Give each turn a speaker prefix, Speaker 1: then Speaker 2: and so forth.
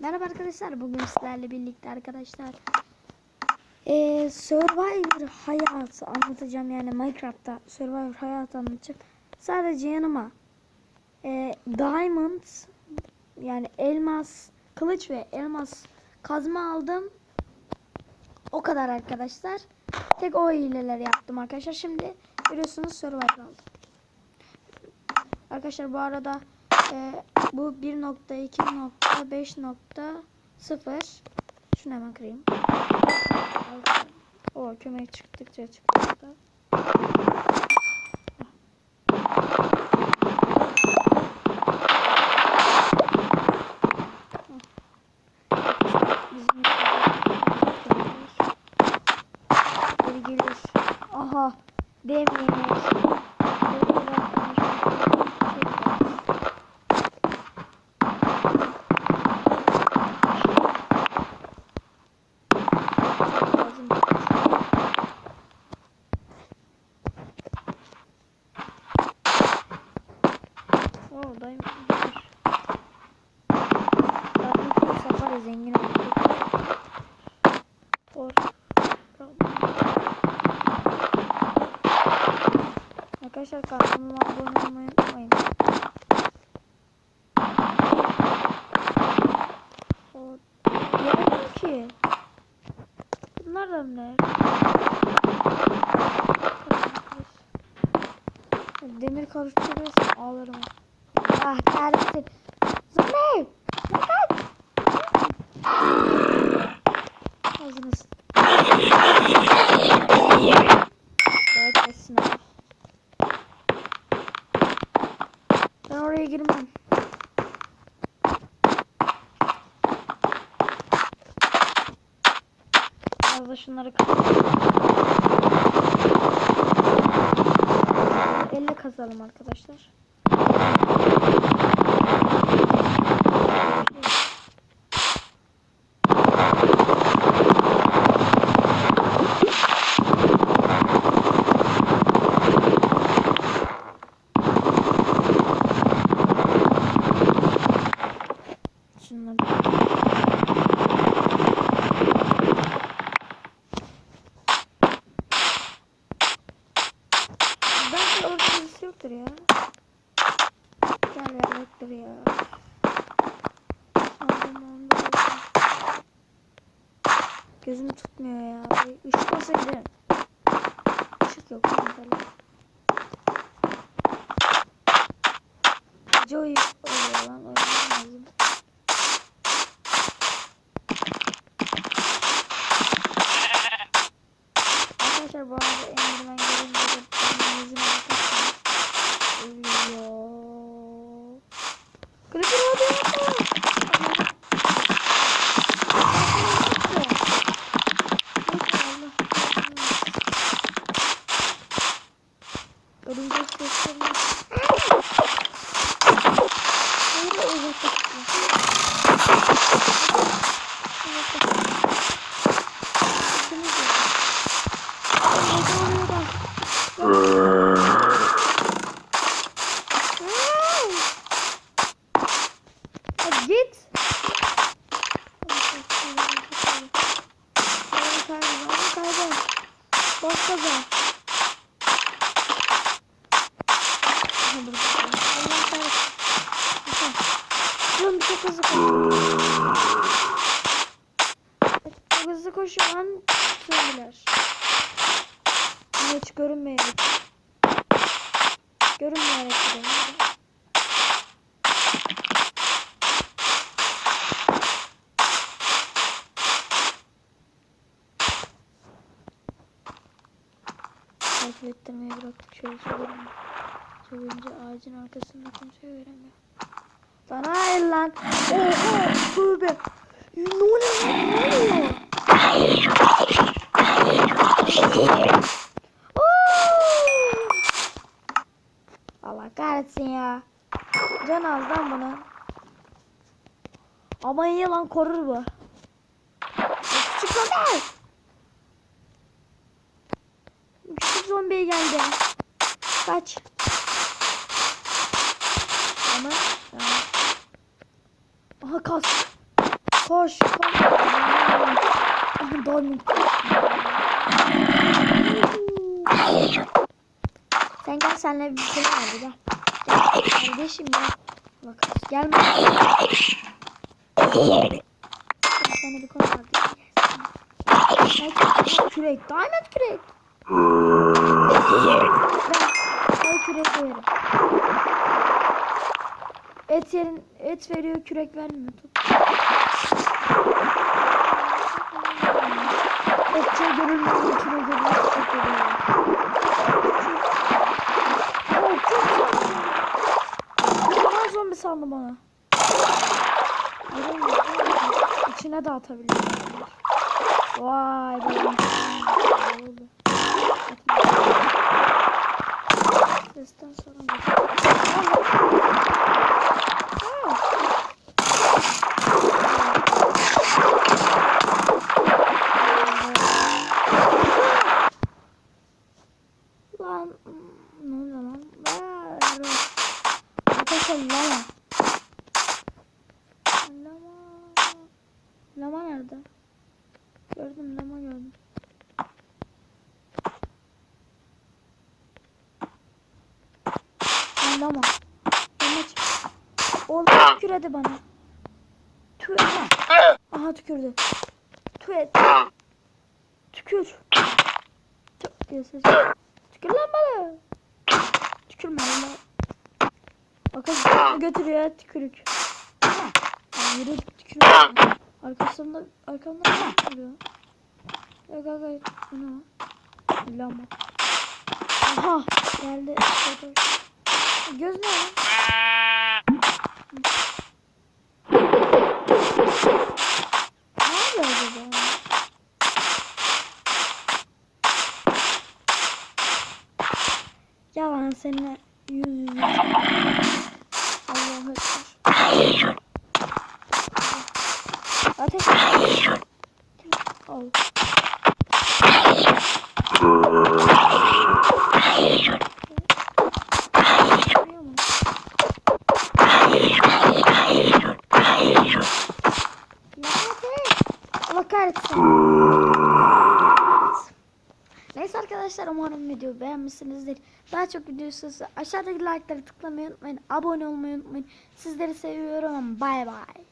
Speaker 1: Merhaba arkadaşlar. Bugün sizlerle birlikte arkadaşlar eee Survivor hayatı anlatacağım. Yani Minecraft'ta Survivor hayatı anlatacağım. Sadece yanıma eee Diamond yani elmas kılıç ve elmas kazma aldım. O kadar arkadaşlar. Tek o hileler yaptım arkadaşlar. Şimdi görüyorsunuz Survivor aldım. Arkadaşlar bu arada e, bu 1.2.5.0 Şunu hemen kırayım. O kömür çıktıkça çıktı. Bizim Geri gelir. Aha. Demir. Lazım. Oradayım. Zaten çok safari zengin olduk. Or. Arkadaşlar kanalıma abone olmayı unutmayın. O Yemedim ki. Bunlar da ne? Demir karıştırıyorsun ağlarım. Ah kahretsin. Zımbay! Bakın! Ağzını sık. Evet kesin abi. Ben oraya girmem. Da şunları Elle kazalım arkadaşlar. Şunları Belki orada birisi yoktur ya. Gel ya yoktur ya. Aldım onu da aldım. Gözümü tutmuyor ya. Bir ışık olsa giderim. Işık yok mesela. Gece uyu oluyor lan. Uyumam lazım. Arkadaşlar bu arada Enderman Örümcek. Hayır uzaklaştı. Ya git. Kaybol, kaybol. Bas gaza. Aha, burada. Allah kahretsin. Lütfen. Lan çok hızlı koşuyor. Çok hızlı lan. Zombiler. Hiç görünmeyerek. Görünmeyerek gidelim. Takip ettirmeyi bıraktık. Şöyle söyleyeyim. Söyleyince ağacın arkasında kimse göremiyor. Lan hayır lan. Oha. Tövbe. Ne oluyor lan? Ne oluyor? Allah kahretsin ya. Can azdan bunu. Ama iyi lan korur bu. Küçük zombi. Küçük zombi geldi. Kaç. Ama. Aha kas. Koş koş. Aha diamond. Sen gel senle bir şey var gel. Gel kardeşim gel. Bak gelme. Gel Sana bir konu var. Kürek. Diamond kürek. Ben sana kürek veririm. Et yerin et veriyor kürek vermiyor. Tut. Etçe görülmüyor küre görülmüyor. Çok görülmüyor. Oh, çok çok. Zombi sandım bana. İçine de. Vay be. Ne oldu? Sesten sonra Lan ne oluyor lan? Ver. Arkadaşlar lama. Lama. Lama nerede? Gördüm lama gördüm. Lan lama. Lama çık. Oğlum tüküredi bana. Tüh. Aha tükürdü. Et. Tükür. Tüh diye ses. Tükür lan bana. Tükürme lan. Bakın götürüyor tükürük. Yürü tükürüyor. Arkasında arkamda ne tükürüyor? Ya gaga bu ne? Lama. Aha geldi. Göz ne lan? Ne yapıyor acaba? Ya ben seninle yüz yüze. Allah'ım ekber. Ateş. Al. Görüyor musun? Lanet et. Allah kahretsin. Neyse arkadaşlar umarım videoyu beğenmişsinizdir. Daha çok video aşağıdaki like'ları tıklamayı unutmayın. Abone olmayı unutmayın. Sizleri seviyorum. Bay bay.